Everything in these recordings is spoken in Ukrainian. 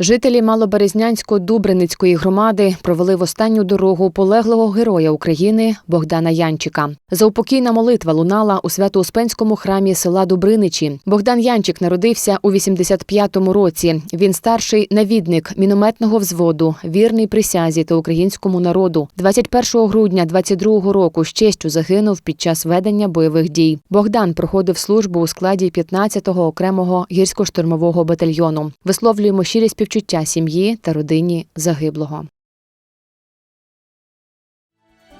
Жителі Малоберезнянсько-Дубриницької громади провели в останню дорогу полеглого героя України Богдана Янчика. Заупокійна молитва лунала у Свято-Успенському храмі села Дубриничі. Богдан Янчик народився у 85-му році. Він старший навідник мінометного взводу, вірний присязі та українському народу. 21 грудня 22-го року з честю загинув під час ведення бойових дій. Богдан проходив службу у складі 15-го окремого гірсько-штурмового батальйону. Висловлюємо щирі співчуття сім'ї та родині загиблого.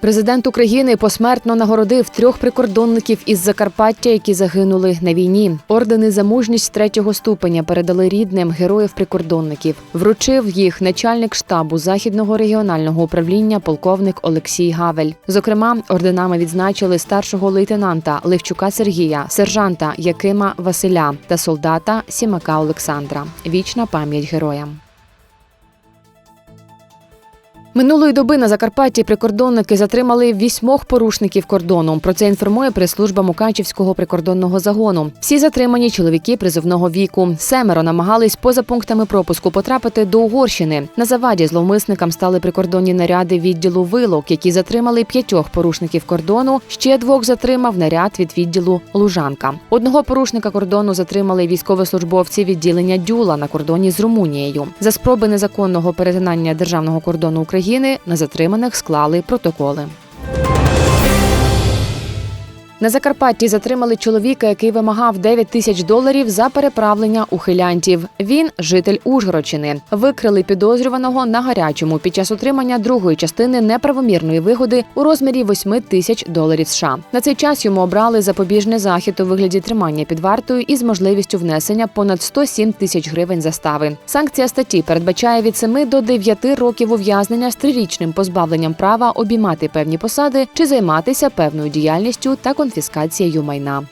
Президент України посмертно нагородив трьох прикордонників із Закарпаття, які загинули на війні. Ордени за мужність третього ступеня передали рідним героїв-прикордонників. Вручив їх начальник штабу західного регіонального управління полковник Олексій Гавель. Зокрема, орденами відзначили старшого лейтенанта Левчука Сергія, сержанта Якима Василя та солдата Сімака Олександра. Вічна пам'ять героям. Минулої доби на Закарпатті прикордонники затримали вісьмох порушників кордону. Про це інформує прес-служба Мукачівського прикордонного загону. Всі затримані чоловіки призовного віку. Семеро намагались поза пунктами пропуску потрапити до Угорщини. На заваді зловмисникам стали прикордонні наряди відділу вилок, які затримали п'ятьох порушників кордону. Ще двох затримав наряд від відділу Лужанка. Одного порушника кордону затримали військовослужбовці відділення Дюла на кордоні з Румунією. За спроби незаконного перетинання державного кордону України на затриманих склали протоколи. На Закарпатті затримали чоловіка, який вимагав 9 тисяч доларів за переправлення ухилянтів. Він житель Ужгородщини. Викрили підозрюваного на гарячому під час отримання другої частини неправомірної вигоди у розмірі 8 тисяч доларів США. На цей час йому обрали запобіжний захід у вигляді тримання під вартою із можливістю внесення понад 107 тисяч гривень застави. Санкція статті передбачає від 7 до 9 років ув'язнення з трирічним позбавленням права обіймати певні посади чи займатися певною діяльністю та конфіскацією майна.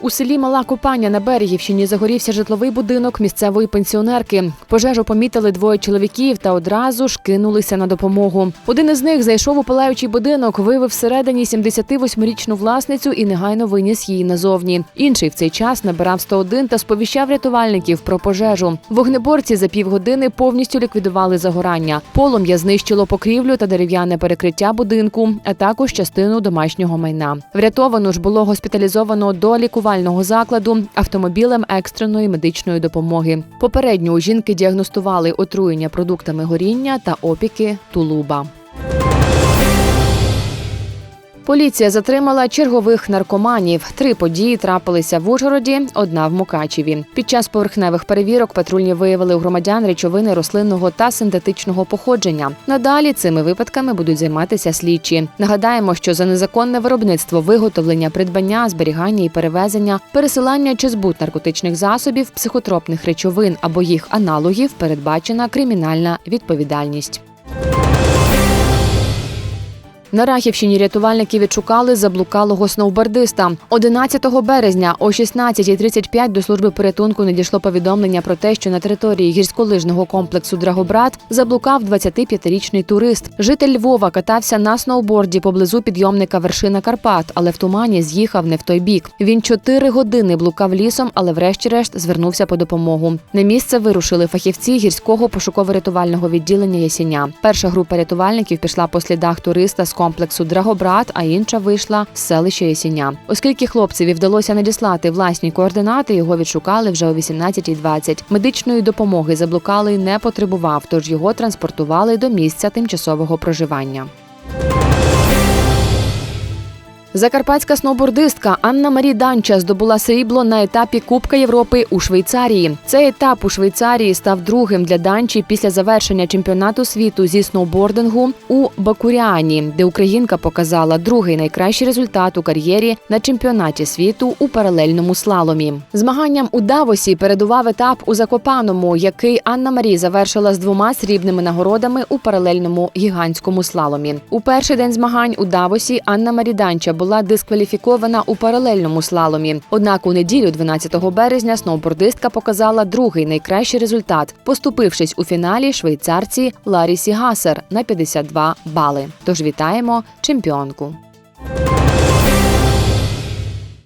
У селі Мала Купання на Берегівщині загорівся житловий будинок місцевої пенсіонерки. Пожежу помітили двоє чоловіків та одразу ж кинулися на допомогу. Один із них зайшов у палаючий будинок, виявив всередині 78-річну власницю і негайно виніс її назовні. Інший в цей час набирав 101 та сповіщав рятувальників про пожежу. Вогнеборці за півгодини повністю ліквідували загорання. Полум'я знищило покрівлю та дерев'яне перекриття будинку, а також частину домашнього майна. Врятовано ж було госпіталізовано до лікувального закладу автомобілем екстреної медичної допомоги. Попередньо у жінки діагностували отруєння продуктами горіння та опіки тулуба. Поліція затримала чергових наркоманів. Три події трапилися в Ужгороді, одна в Мукачеві. Під час поверхневих перевірок патрульні виявили у громадян речовини рослинного та синтетичного походження. Надалі цими випадками будуть займатися слідчі. Нагадаємо, що за незаконне виробництво, виготовлення, придбання, зберігання і перевезення, пересилання чи збут наркотичних засобів, психотропних речовин або їх аналогів передбачена кримінальна відповідальність. На Рахівщині рятувальники відшукали заблукалого сноубордиста. 11 березня о 16.35 до служби порятунку надійшло повідомлення про те, що на території гірськолижного комплексу Драгобрат заблукав 25-річний турист. Житель Львова катався на сноуборді поблизу підйомника вершина Карпат, але в тумані з'їхав не в той бік. Він 4 години блукав лісом, але врешті-решт звернувся по допомогу. На місце вирушили фахівці гірського пошуково-рятувального відділення Ясіня. Перша група рятувальників пішла по слідах туриста з комплексу Драгобрат, а інша вийшла з селища Ясіня. Оскільки хлопцеві вдалося надіслати власні координати, його відшукали вже о 18.20. Медичної допомоги заблукалий не потребував, тож його транспортували до місця тимчасового проживання. Закарпатська сноубордистка Анна Марі Данча здобула срібло на етапі Кубка Європи у Швейцарії. Цей етап у Швейцарії став другим для Данчі після завершення чемпіонату світу зі сноубордингу у Бакуріані, де українка показала другий найкращий результат у кар'єрі на чемпіонаті світу у паралельному слаломі. Змаганням у Давосі передував етап у Закопаному, який Анна Марі завершила з двома срібними нагородами у паралельному гігантському слаломі. У перший день змагань у Давосі Анна Марі Данча була дискваліфікована у паралельному слаломі. Однак у неділю, 12 березня, сноубордистка показала другий найкращий результат, поступившись у фіналі швейцарці Ларісі Гасер на 52 бали. Тож вітаємо чемпіонку.